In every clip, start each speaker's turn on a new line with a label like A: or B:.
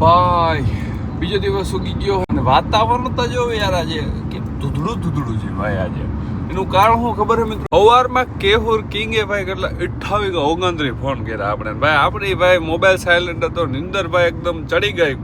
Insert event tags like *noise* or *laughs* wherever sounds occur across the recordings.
A: ભાઈ, બીજો દિવસ ઉગી ગયો અને વાતાવરણ તો જો યાર આજે કે ધૂધડું ધૂધડું છે ભાઈ આજે. એનું કારણ શું ખબર મિત્રો? સવારમાં કેહુર કિંગે ભાઈ કેટલા અઠાવી કે ઓગણત્રીસ ફોન કર્યા આપણે. ભાઈ, આપણી ભાઈ મોબાઈલ સાયલેન્ટ હતો નિંદર ભાઈ એકદમ ચડી ગઈ.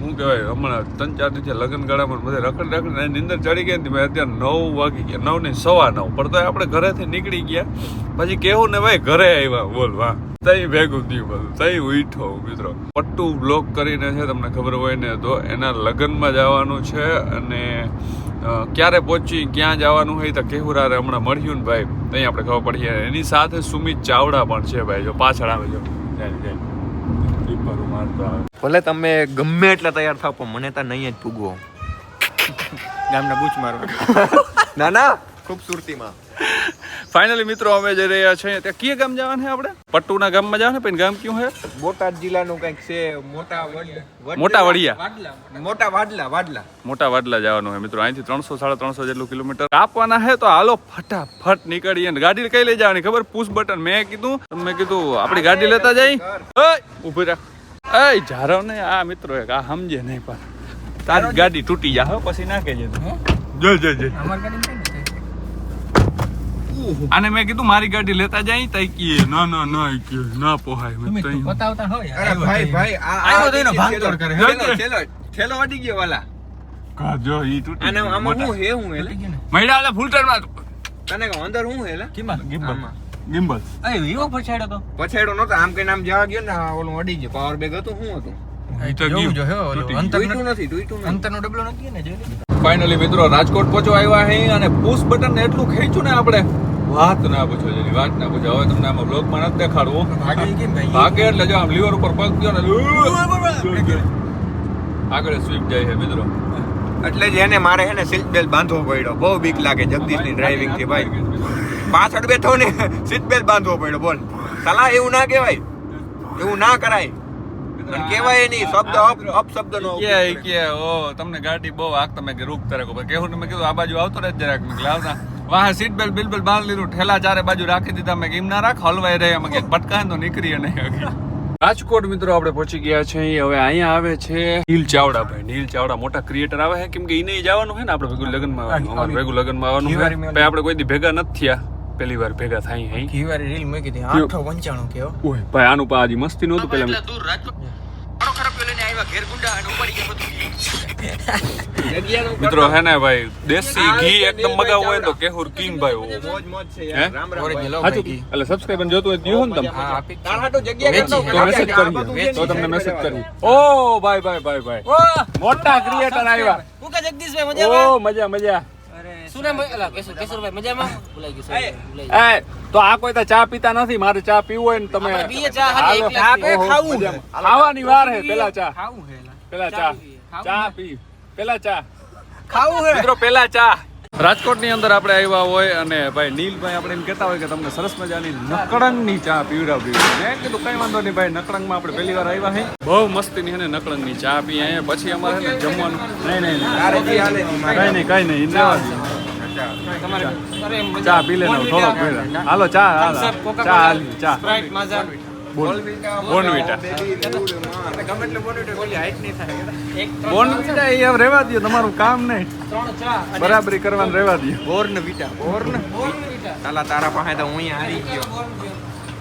A: શું કહેવાય, હમણાં ત્રણ ચાર દિવસે લગ્ન ગાળામાં બધે રખડ રખડ નિંદર ચડી ગઈ ને ભાઈ અત્યારે નવ વાગી ગયા નવ ને સવા નવ. પણ તો આપણે ઘરેથી નીકળી ગયા. પછી કેવું ને ભાઈ, ઘરે આવ્યા, બોલ, વાહ. તઈ ભેગું થયું બધું તઈ ઉઠો મિત્રો. પટ્ટુ બ્લોક કરીને છે તમને ખબર હોય ને તો એના લગ્નમાં જવાનું છે અને ક્યારે પહોંચી ક્યાં જવાનું હોય તો કેહુરારે હમણાં મળ્યું ને ભાઈ ત્યાં આપણે ખબર પડી એની સાથે સુમિત ચાવડા પણ છે ભાઈ જો પાછળ આવે જો.
B: ભલે તમે ગમે એટલા તૈયાર થાવ પણ મને ત્યાં નહીં જ પૂગવો
C: ગામના બૂચ મારવા. *laughs*
B: ના ના. ખૂબસૂરતીમાં
A: ફાઇનલી મિત્રો અમે જઈ રહ્યા છીએ ત્યાં. કયા ગામ જવાનું છે આપણે? પટ્ટુના ગામમાં જવાનું પણ ગામ કયું છે
B: બોટાદ જિલ્લાનું કંઈક છે મોટા
A: મોટા વડિયા.
B: મોટા. વાડલા વાડલા.
A: મોટા વાડલા જવાનું છે મિત્રો. અહીંથી ત્રણસો સાડા ત્રણસો જેટલું કિલોમીટર કાપવાના છે તો હાલો ફટાફટ નીકળીએ ને. ગાડી કઈ લઈ જવાની ખબર? પુશ બટન મેં કીધું મેં કીધું આપણી ગાડી લેતા જાય ઊભી ઊભી રાખ. એ જારો ને આ મિત્રો એક આ સમજે નહીં પણ. તારી ગાડી તૂટી જા હો પછી નાખે છે જય જો જો આને મેં કીધું મારી ગાડી લેતા જાય તઈ કીએ. ના ના ના ઈ કે ના પોહાય. મેં તઈ
C: બતાવતા હોય
B: અરે ભાઈ ભાઈ આ
C: આવ્યો તો એનો ભાગદોડ કરે.
B: ઠેલો ઠેલો ઠેલો વાડી ગયો વાલા.
A: કા જો ઈ તૂટી અને
B: આમાં હું હે હું એટલે?
A: મહિડા ફૂલ ટર્નમાં
B: તને કે અંદર હું હે
C: કિંમત
A: ગિમ્બલ. ગિમ્બલ.
C: એ વિવો પછાડ્યો તો.
B: પછાડ્યો નતો આમ કઈ નામ જવા ગયો ને ઓલું અડી ગયો. પાવર બેગ હતું હતું?
C: હે લે.
A: ફાઇનલી મિત્રો રાજકોટ પહોંચવા આવ્યા હે અને પુશ બટન ને એટલું ખેંચ્યું ને આપણે. વાત ના પૂછો જેની વાત ના પૂછો. હવે તમને આમાં બ્લોગમાં નથી દેખાડવું.
C: ભાગે
A: એટલે જો આમ લીવર ઉપર પગ ગયો ને આગળ સ્વીપ જાય છે મિત્રો.
B: એટલે જ એને મારે છે ને સીટ બેલ્ટ બાંધવો પડ્યો. બહુ બીક લાગે જગદીશની ડ્રાઇવિંગથી ભાઈ. પાછળ બેઠો ને સીટ બેલ્ટ બાંધવો પડ્યો બોલ. સલાહ એવું ના કહેવાય. એવું ના કરાય. અને કહેવાય નહીં શબ્દ અપશબ્દ અપ શબ્દ નો
A: કે કે ઓ તમને ગાડી બહુ આગ તમે કે રૂક તરે કો કેવું ને મેં કીધું આ બાજુ આવતો રહે જરાક. મેં આવતા. વાહ સીટ બેલ્ટ બિલકુલ બાંધ લીધું. ઠેલા ચારે બાજુ રાખી દીધા. મેં કેમ ના રાખ હલવાઈ રહે. અમે કે ભટકાય તો નીકળીએ નહીં. રાજકોટ મિત્રો આપણે પહોંચી ગયા છે. હવે અહીંયા આવે છે. નીલ ચાવડા ભાઈ નીલ ચાવડા મોટા ક્રિએટર આવે છે કેમ કે એને જવાનું છે ને આપણે ભેગું લગ્નમાં આવવાનું. અમારે ભેગું લગ્નમાં આવવાનું ભાઈ આપણે કોઈ દી ભેગા નથી થયા. પહેલી વાર ભેગા થાય અહીં.
C: રીલ મૂકી હતી. આઠો પંચાણું કેવો.
A: ભાઈ આનું પા હજી મસ્તી નહોતું પેલા મિત્રો હે ને ભાઈ દેશી ઘી એકદમ મગાવ હોય તો કેહુર કિંગ ભાઈ
B: મોજ મોજ છે. યાર રામ રામ
A: એટલે સબસ્ક્રાઇબર જોતું હોય તો દીધું ને તમે.
C: હા.
B: તાર હાટુ જગ્યા કરતો
A: તો મેસેજ
B: વેચી
A: તો તમને મેસેજ કરું. ઓ ભાઈ ભાઈ ભાઈ ભાઈ. મોટા ક્રિએટર આવ્યા.
D: હું કે જગદીશભાઈ મજા
A: ઓ મજા મજા. તો આ કોઈ તો ચા પીતા નથી મારે ચા પીવું હોય ને તમે. ખાવાની વાર હે પેલા ચા. પેલા
D: ચા.
A: ચા પી. પેલા ચા.
C: ખાવું
A: મિત્રો પેલા ચા. રાજકોટની અંદર આપણે આવ્યા હોય અને ભાઈ નીલભાઈ આપણે એમ કહેતા હોય કે તમને સરસ મજાની નકળંગની ચા પીવડાવી મેં કીધું કઈ વાંધો નહીં ભાઈ નકળંગમાં આપણે પહેલી વાર આવ્યા હે. બહુ મસ્તી ની નકળંગની નકળંગ ચા પી અહીંયા પછી અમારે ને જમવાનું નહીં નહીં નહીં.
B: નહીં.
A: કઈ નહીં ચા પી લેનો હાલો ચા હાલો ચા હાલી ચા. એ રહેવા દો તમારું કામ નહીં. બરાબરી કરવાનું રહેવા દો
B: બોર્ન. તારા પાસે તો હું હારી ગયો.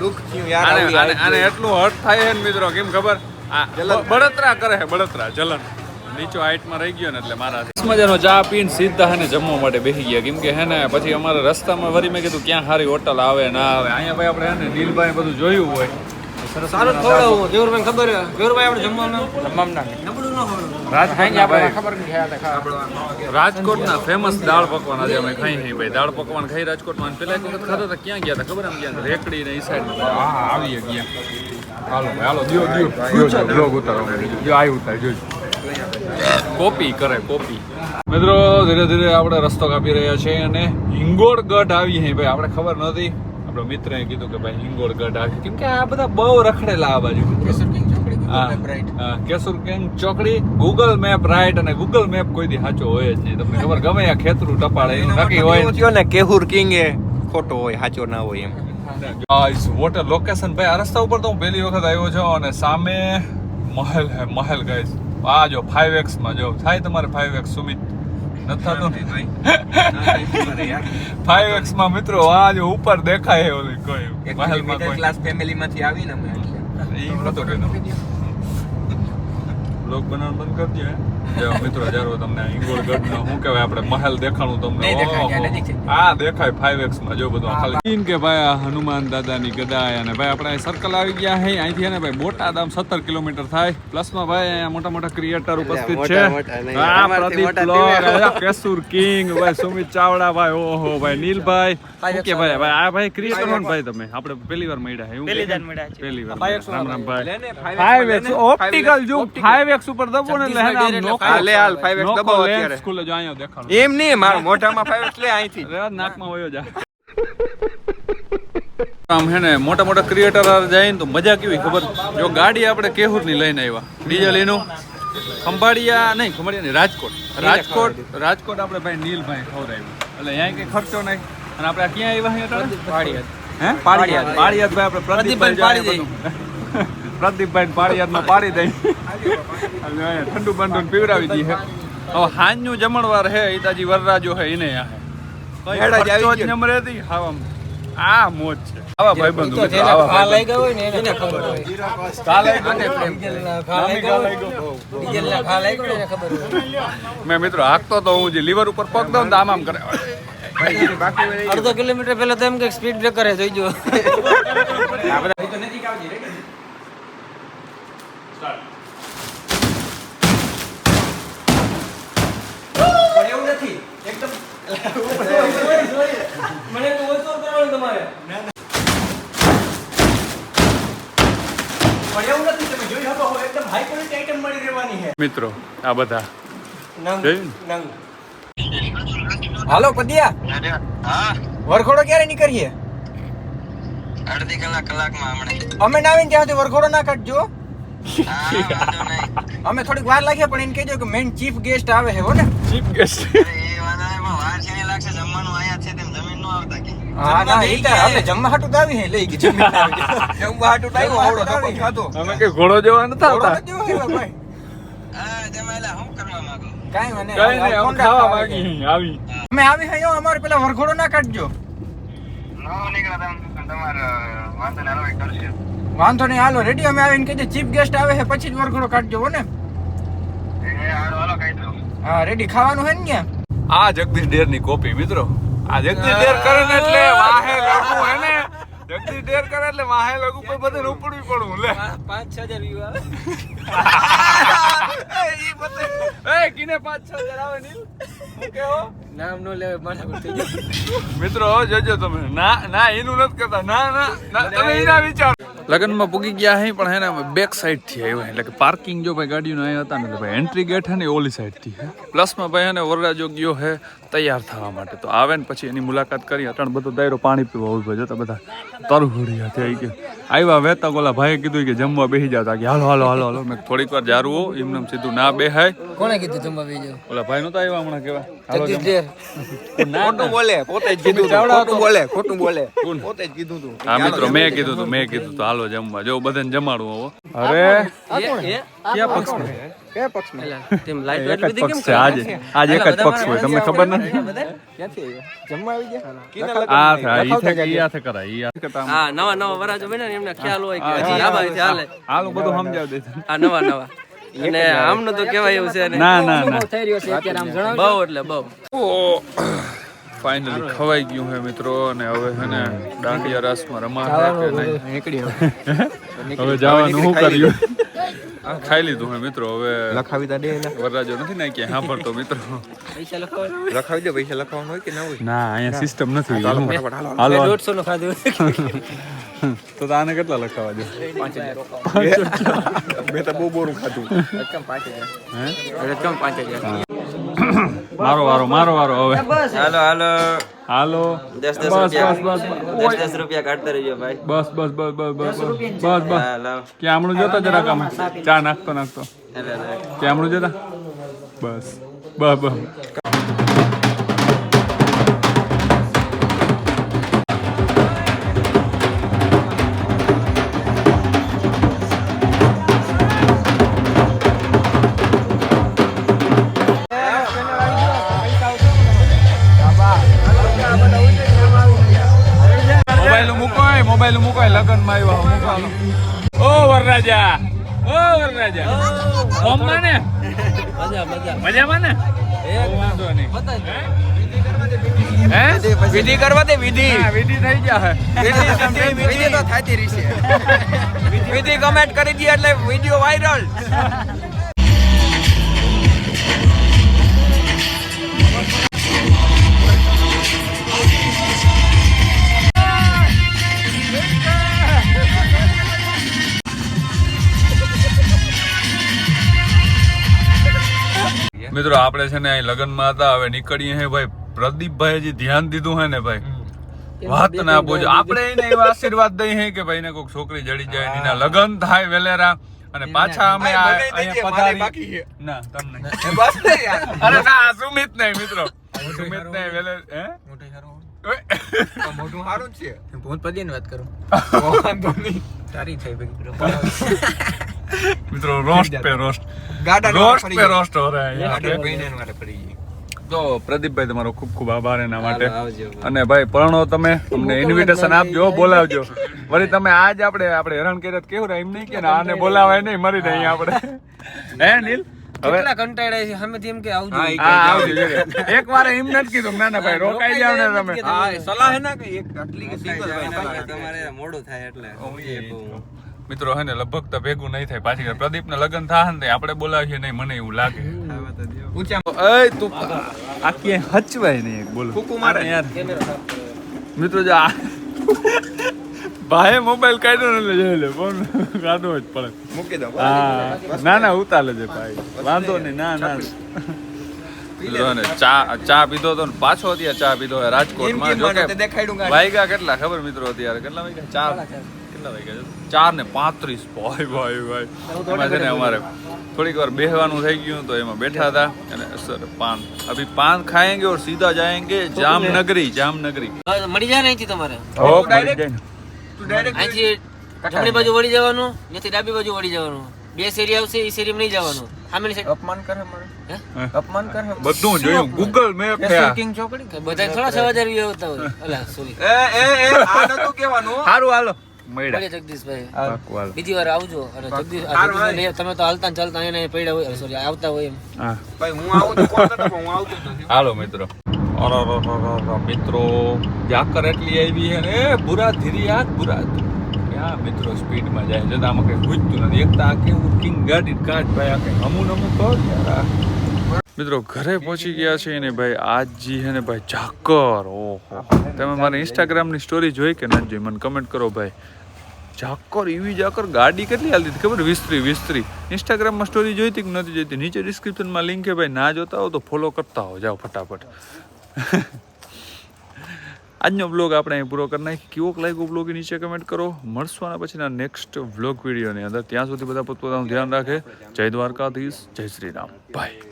B: દુઃખ થયું યાર
A: એટલું હર્ટ થાય છે મિત્રો કેમ ખબર? બળતરા કરે છે બળતરા જલન. નીચો હાઈટમાં રહી ગયો ને એટલે મારા મજાનો ચા પીને સીધા હે ને જમવા માટે બેસી ગયા. કેમ કે હે ને પછી અમારા રસ્તામાં વરી મેં કીધું ક્યાં સારી હોટલ આવે ના આવે. અહીંયા ભાઈ આપણે હે ને નીલભાઈ બધું જોયું હોય. સરસ
D: સારું ખવડાવું ગેવરભાઈ ખબર હે? આપણે જમવામાં?
C: જમવાના.
D: નબળું ન ખવડાવું.
C: ખબર નથી
A: રાજકોટના ફેમસ દાળ પકવાન આજે અમે ખાઈ નહીં ભાઈ. દાળ પકવાન ખાઈ રાજકોટમાં પેલા એક વખત ખાતા હતા ક્યાં ગયા હતા ખબર આમ ગયા રેકડી ને ઈ સાઈડ હા આવી ગયા. હાલો ભાઈ હાલો દિયો દિયો. દિયો બ્લોગ ઉતારો જો આઈ ઉતાર જોજો. કોપી કરે કોપી. મિત્રો ધીરે ધીરે આપણે રસ્તો કાપી રહ્યા છીએ અને હિંગોળ ગઢ આવી હે ભાઈ. આપણે ખબર નહોતી આપણો મિત્રએ કીધું કે ભાઈ હિંગોળ ગઢ આવી કેમ કે આ બધા બહુ રખડેલા આ બાજુ.
C: કેસર કિંગ ચોકડી,
A: ગૂગલ મેપ રાઈટ અને ગૂગલ મેપ કોઈ દી સાચો હોય જ નહીં. તમને ખબર ગમે આ ખેતરું ટપાળે એનું નક્કી હોય
B: થયો ને કેહુર કિંગ એ ખોટો હોય સાચો ના હોય એમ.
A: ગાઈસ વોટ લોકેશન ભાઈ આ રસ્તા ઉપર તો હું પહેલી વખત આવ્યો છું અને સામે મહેલ હે મહેલ ગાઈસ આ જો 5x માં જો. થાય તમારે 5x સુમિત. ફાઈવ એક્સ *laughs* માં મિત્રો આ જો ઉપર દેખાય ઓલી કોઈ. મહેલમાં કોઈ.
B: ક્લાસ ફેમિલી માંથી આવીને અમે એટલે.
A: નતો બ્લોગ બનાવવાનું બંધ કરજે જો મિત્રો જારો તમને ઇંગોળગઢ નો શું કહેવાય આપણે મહેલ દેખાણું તમને
C: આ દેખાય,
A: ફાઈવ
C: ત્યાં નજીક છે.
A: આ દેખાય 5x માં જો બધું ખાલી. ઈન કે ભાઈ આ હનુમાન દાદાની ગદા અને ભાઈ આપણે સર્કલ આવી ગયા હે. અહીંથી ને ભાઈ બોટાદ આમ 17 કિલોમીટર થાય. પ્લસમાં ભાઈ અહીંયા મોટા મોટા ક્રિએટર ઉપસ્થિત છે.
E: મોટા મોટા
A: આ પ્રદીપ
E: મોટા
A: કેસુર કિંગ ભાઈ સુમિત ચાવડા ભાઈ ઓહો ભાઈ નીલભાઈ. કે ભાઈ ભાઈ આ ભાઈ ક્રિએટર હો ભાઈ તમે? આપણે પહેલી વાર મળ્યા હે
C: પહેલી? વાર મળ્યા છે.
A: પહેલી વાર રામ રામ ભાઈ.
B: ફાઈવ ને, 5X
A: 5x ઓપ્ટિકલ જો 5x ઉપર દબો ને એટલે હે
B: હા, લે હાલ, 5X દબાવો અત્યારે.
A: ખુલે જો અહીંયા દેખાડો.
B: એમ નહીં મારા મોઢામાં 5x લે અહીંથી.
A: રેવા નાકમાં વયો જા. આમ હે ને મોટા મોટા ક્રિએટર જાય ને તો મજા કેવી ખબર? જો ગાડી આપણે કેહુરની લઈને આવ્યા. ડીઝલ એનું. ખંભાળિયા નહીં ખંભાળિયા નહીં રાજકોટ. રાજકોટ રાજકોટ આપણે ભાઈ નીલભાઈ ખવડાવ્યું. એટલે અહીંયા કઈ ખર્ચો નહીં. અને આપણે ક્યાં આવ્યા અહીંયા પાળિયાદ. હે? પાળિયાદ. પાળિયાદ ભાઈ આપણે પ્રદીપભાઈ બધું. પ્રદીપભાઈ પાળિયારનો પાડી દઈ. ઠંડુ બંડુ પીવડાવી દઈએ હવે હાંજનું જમણવાર હે હિતાજી વરરાજો હે એને આ મોજ છે. મિત્રો હાકતો તો હું જે લીવર ઉપર પગ દઉં આમ આમ કરે.
C: અડધો કિલોમીટર પેલા તો એમ કે સ્પીડ બ્રેકર હે જોઈજો
A: મિત્રો આ બધા.
C: હાલો પદિયા વરઘોડો ક્યારે નીકળીએ?
E: અડધી કલાક કલાકમાં
C: અમે ના આવીને ત્યાં સુધી વરઘોડો ના કાઢજો. અમે થોડીક વાર લાગે પણ એને કહેજો કે મેન ચીફ ગેસ્ટ આવે છે હો ને.
A: ચીફ ગેસ્ટ *laughs* ઘોડો જોવા નથી આવતા?
C: કાંઈ મને
A: કઈ
C: નહીં.
A: નહીં અમે ખાવા માંગી આવી.
C: અમે આવી હે અમારે પેલા વરઘોડો ના કાઢજો.
E: વાંધો નહીં
C: હાલો રેડી. અમે આવીને કહીએ ચીફ ગેસ્ટ આવે છે પછી જ વરઘોડો કાઢજો ને. હા રેડી. ખાવાનું હે ને ત્યાં
A: આ જગદીશ ડેરની કોપી મિત્રો. આ જગદીશ ડેર કરે ને એટલે વાહે લગવું હે ને? જગદીશ ડેર કરે એટલે વાહે લગવું પર બધે પડું લે.
C: પાંચ છ હજાર વ્યૂ આવે. *laughs*
A: એ કિને પાંચ છ હજાર નીલ? હું કેવો?
C: નામ નો લેવે માથાકૂટ થઈ જાય
A: મિત્રો જોજો તમે. ના ના એનું નથી કરતા ના ના તમે એના વિચાર. લગ્નમાં પૂગી ગયા હે પણ હેને બેક સાઈડથી આવ્યા એટલે કે પાર્કિંગ જો ભાઈ ગાડીનો અહીંયા હતા ને એટલે ભાઈ એન્ટ્રી ગેટ હે ને ઓલી સાઈડથી હે. પ્લસમાં ભાઈ હે વરરા વરરાજો ગયો હે તૈયાર થવા માટે. તો આવે ને પછી એની મુલાકાત કરી અટણ બધો દાયરો પાણી પીવા ઊભો જતા બધા તરહુડિયા થઈ કે આવ્યા વેતા ઓલા ભાઈએ કીધું કે જમવા બેસી જતા કે હાલો હાલો હાલો હાલો. મેં થોડીક વાર જારું એમને એમ સીધું ના બેહાય.
C: કોણે કીધું જમવા બેસી
A: ઓલા ભાઈ નતા આવ્યા હમણાં કેવા હાલો
C: જગદીશ
A: જમવા.
C: ડેર
A: ના,
B: ખોટું બોલે પોતે જ કીધું ખોટું બોલે ખોટું બોલે. પોતે જ કીધું તું.
A: હા મિત્રો મેં કીધું તું મેં કીધું તું. હાલો જમવા. જો બધાને જમાડવું હવે. અરે ક્યાં પક્ષમાં?
B: કયા પક્ષમાં?
C: તેમ
A: એક જ પક્ષ છે. આજે આજે એક જ પક્ષ હોય તમને ખબર નથી?
B: ક્યાંથી જમવા આવી ગયા?
A: આ થાય ઈ થાય ઈ હાથે કરાય ઈ હાથે કરતા આમ-
F: હા નવા નવા વરાજો બને ને એમને ખ્યાલ હોય કે હજી આ બાજુથી હાલે.
A: હાલો બધું સમજાવ દે
F: આ નવા નવા. અને આમનું તો કેવાય એવું છે ના.
A: ના ના
C: થઈ રહ્યો છે અત્યારે આમ જણાવો
F: બહુ એટલે બહુ.
A: ફાઇનલી ખવાઈ ગયું હે મિત્રો અને હવે હે ને દાંડિયા રાસમાં હવે જવાનું શું કર્યું? ખાઈ લીધું. હે મિત્રો હવે
B: લખાવી દે
A: વરરાજો નથી ને પણ તો મિત્રો.
F: પૈસા
B: લખાવી દે પૈસા લખાવવાનું હોય કે ના હોય?
A: ના અહીંયા સિસ્ટમ નથી
B: હાલો
A: હું-
B: હાલો
A: હાલો.
F: દોઢસો ખાધું. *laughs*
A: તો તો આને કેટલા લખાવા દો?
B: મેં તો બહુ બોરું ખાધું.
A: હે?
F: રકમ પાંચ હજાર.
A: મારો વારો મારો વારો હવે.
F: હાલો હાલો.
A: હાલો.
F: દસ
A: બસ
F: દસ
A: બસ
F: રૂપિયા.
A: બસ
F: દસ
A: ઓય.
F: દસ રૂપિયા કાઢતા રહેજો ભાઈ.
A: બસ બસ બસ બસ બસ બસ બસ. બસ કે આમણું જોતો જરા કામ ચા નાખતો નાખતો. કે આમણું જોતા? બસ બસ બસ.
B: હાલો
A: ઓ વરરાજા ઓ વરરાજા. ઓમમાં ને
D: મજા મજા.
A: મજામાં ને વાંધો નહીં. હે?
B: વિધિ કરવા દે વિધિ.
A: વિધિ થઈ ગયા
B: વિધિ વિધિ વિધિ તો થાતી રહેશે વિધિ કમેન્ટ કરી દે એટલે વિડિયો વાયરલ.
A: મિત્રો આપણે છે ને અહીં લગ્નમાં હતા હવે નીકળીએ હે ભાઈ. પ્રદીપભાઈ જે ધ્યાન દીધું હે ને ભાઈ? વાત ના પૂછો આપણે એને એવા આશીર્વાદ દઈએ હે કે ભાઈ ને કોઈક છોકરી જડી જાય એના લગ્ન થાય વેલેરા. અને પાછા અમે અહીંયા પધારી
B: છે.
A: ના તમને
B: બસ ને
A: અરે ના સુમિત નહીં મિત્રો. સુમિત નહીં વેલે હે.
B: મોઢું સારું છે.
C: હું પદી વાત કરું. *laughs* તારી થઈ ભાઈ *laughs*
A: મિત્રો રોસ્ટ પે રોસ્ટ.
B: ગાડા
A: રોસ્ટ પે રોસ્ટ હો રહા હે
B: ગાડા. પૈને મારે પડી ગઈ.
A: તો પ્રદીપભાઈ તમારો ખૂબ ખૂબ આભાર એના માટે. અને ભાઈ પરણો તમે અમને ઇન્વિટેશન આપજો બોલાવજો. વળી તમે આજ આપણે આપણે હેરાન કર્યા કેવું રહ્યા? એમ નહીં કે ના, આને બોલાવાય નહીં મરી નહીં આપણે. હે નીલ? હવે
D: કેટલા કંટાળ્યા છે? એમ કે આવજો.
B: હા,
A: આવજો એક વાર એમ નથી કીધું. ના ના ભાઈ રોકાઈ જાવ ને તમે.
B: સલાહ હે ને કે એક આટલી કે સિંગલ
F: તમારે તમારે મોડું થાય એટલે.
A: મિત્રો હે ને લગભગ તો ભેગું નહીં થાય. પાછી પ્રદીપ ને લગ્ન થાય ને આપણે બોલાવીએ નહીં મને એવું લાગે.
B: ઊંચા
A: તું આ હચવાય નહીં બોલો.
B: કુકુ મારે.
A: યાર. મિત્રો જો ભાઈ મોબાઈલ કાઢ્યો ને જોઈ લે ફોન કાઢવો જ પડે.
B: મૂકી દો.
A: હા ના ના ઉતાર લેજે ભાઈ. વાંધો નહીં ના ના. ને ચા ચા પીધો તો ને પાછો અત્યારે ચા પીધો રાજકોટમાં. જો કે. વાગ્યા કેટલા ખબર મિત્રો અત્યારે? કેટલા વાગ્યા? ચાર કેટલા વાગ્યા? ચાર ને પાંત્રીસ. ભાઈ ભાઈ ભાઈ. એમાં છે ને અમારે થોડીક વાર બેહવાનું થઈ ગયું તો એમાં બેઠા હતા અને સર પાન. અભી પાન ખાએંગે ઓર સીધા જાયેંગે? જામનગરી
D: જામનગરી. મળી જાય ને તમારે?
A: હો
B: ડાયરેક્ટ
D: અહીંથી જમણી બાજુ વળી જવાનું નથી ડાબી બાજુ વળી જવાનું. બે શેરી આવશે એ શેરીમાં નહીં જવાનું. સામેની સાઈડ
B: અપમાન કરે મારે. અપમાન કરે
A: બધું જોયું? ગૂગલ મેપ
D: બધા થોડા સવા હજાર હોય. સોરી
B: એ એ આ નતું કહેવાનું.
A: સારું હાલો. મળ્યા.
D: જગદીશભાઈ. બીજી વાર આવજો. અને જગદીશ તમે તો હાલતા ચાલતા એને પડ્યા હોય. સોરી આવતા હોય એમ.
B: ભાઈ હું આવું તો કોણ કરતો? હું આવતો નથી.
A: હાલો મિત્રો. અરે અરે અરે અરે મિત્રો ઝાકર એટલી આવી છે ને બુરા ધીરી આગ બુરા ક્યાં મિત્રો સ્પીડમાં જાય છે? આમાં કઈ પૂછતું નથી. એક તો આ કેવું કિંગ ગાડી કાચ ભાઈ આ કઈ અમુન અમુક યાર આ. મિત્રો, ઘરે પહોંચી ગયા છે ને ભાઈ આજ જી હે ને ભાઈ ઝાકર, ઓહો. તમે મારી ઇન્સ્ટાગ્રામની સ્ટોરી જોઈ કે નથી જોઈ? મને કમેન્ટ કરો ભાઈ. ઝાકર એવી ઝાકર, ગાડી કેટલી હાલતી હતી ખબર? વિસ્તરી વિસ્તરી. ઇન્સ્ટાગ્રામમાં સ્ટોરી જોઈ હતી કે નથી જોઈતી નીચે ડિસ્ક્રિપ્શનમાં લિંક છે ભાઈ. ના જોતા હો તો ફોલો કરતા હો. જાઓ ફટાફટ. આજનો બ્લોગ આપણે અહીં પૂરો કરી નાખી કેવો લાગ્યો બ્લોગ નીચે કમેન્ટ કરો. મળશું આના પછીના નેક્સ્ટ વ્લોગ વિડીયોની અંદર. ત્યાં સુધી બધા પોતપોતાનું ધ્યાન રાખે. જય દ્વારકાધીશ. જય શ્રી રામ. બાય